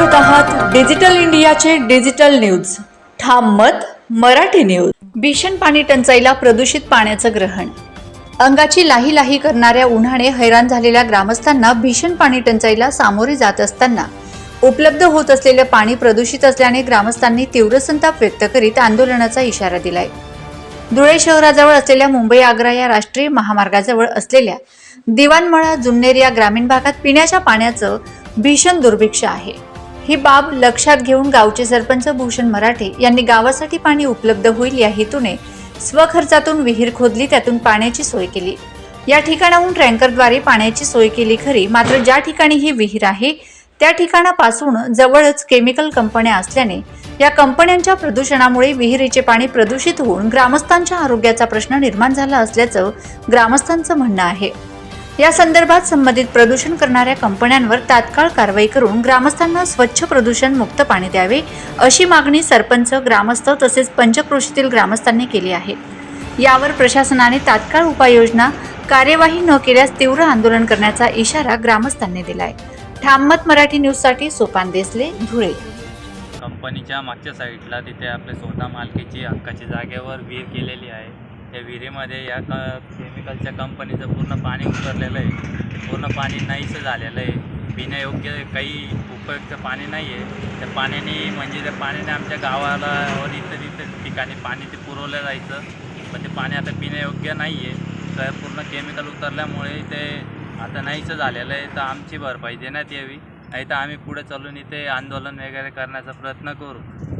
Digital इंडियाचे digital news. ठाम मत मराठी न्यूज. भीषण पाणी टंचाईला प्रदूषित पाण्याचं ग्रहण. अंगाची लाही लाही करणाऱ्या उन्हाने हैराण झालेल्या ग्रामस्थांना भीषण पाणी टंचाईला सामोरे जात असताना उपलब्ध होत असलेलं पाणी प्रदूषित असल्याने ग्रामस्थांनी तीव्र संताप व्यक्त करीत आंदोलनाचा इशारा दिलाय. धुळे शहराजवळ असलेल्या मुंबई आग्रा या राष्ट्रीय महामार्गाजवळ असलेल्या दिवाणमळा जुन्नेर या ग्रामीण भागात पिण्याच्या पाण्याचं भीषण दुर्भिक्ष आहे. ही बाब लक्षात घेऊन गावचे सरपंच भूषण मराठे यांनी गावासाठी पाणी उपलब्ध होईल या हेतूने स्वखर्चातून विहीर खोदली त्यातून पाण्याची सोय केली. या ठिकाणाहून टँकरद्वारे पाण्याची सोय केली खरी मात्र ज्या ठिकाणी ही विहीर आहे त्या ठिकाणापासून जवळच केमिकल कंपन्या असल्याने या कंपन्यांच्या प्रदूषणामुळे विहिरीचे पाणी प्रदूषित होऊन ग्रामस्थांच्या आरोग्याचा प्रश्न निर्माण झाला असल्याचं ग्रामस्थांचं म्हणणं आहे. या संदर्भात संबंधित प्रदूषण करणाऱ्या कंपन्यांवर तात्काळ कारवाई करून ग्रामस्थांना स्वच्छ प्रदूषण मुक्त पाणी द्यावे अशी मागणी सरपंच ग्रामस्थ तसेच पंचक्रोशीतील ग्रामस्थांनी केली आहे. यावर प्रशासनाने तात्काळ उपाययोजना कार्यवाही न केल्यास तीव्र आंदोलन करण्याचा इशारा ग्रामस्थांनी दिलाय. ठाममत मराठी न्यूजसाठी सोपान देसले धुळे. कंपनीच्या मागच्या साईडला तिथे आपल्या स्वतः मालकीची हक्काच्या जागेवर विहीर केलेली आहे. त्या विहिरीमध्ये या क केमिकलच्या कंपनीचं पूर्ण पाणी उतरलेलं आहे. पूर्ण पाणी नाहीसं झालेलं आहे. पिण्यायोग्य काही उपयुक्त पाणी नाही आहे त्या पाण्याने म्हणजे त्या पाण्याने आमच्या गावाला वर इतर इतर ठिकाणी पाणी ते पुरवलं जायचं. पण ते पाणी आता पिण्यायोग्य नाही आहे तर पूर्ण केमिकल उतरल्यामुळे ते आता नाहीसं झालेलं आहे. तर आमची भरपाई देण्यात यावी. नाही तर आम्ही पुढे चालून इथे आंदोलन वगैरे करण्याचा प्रयत्न करू.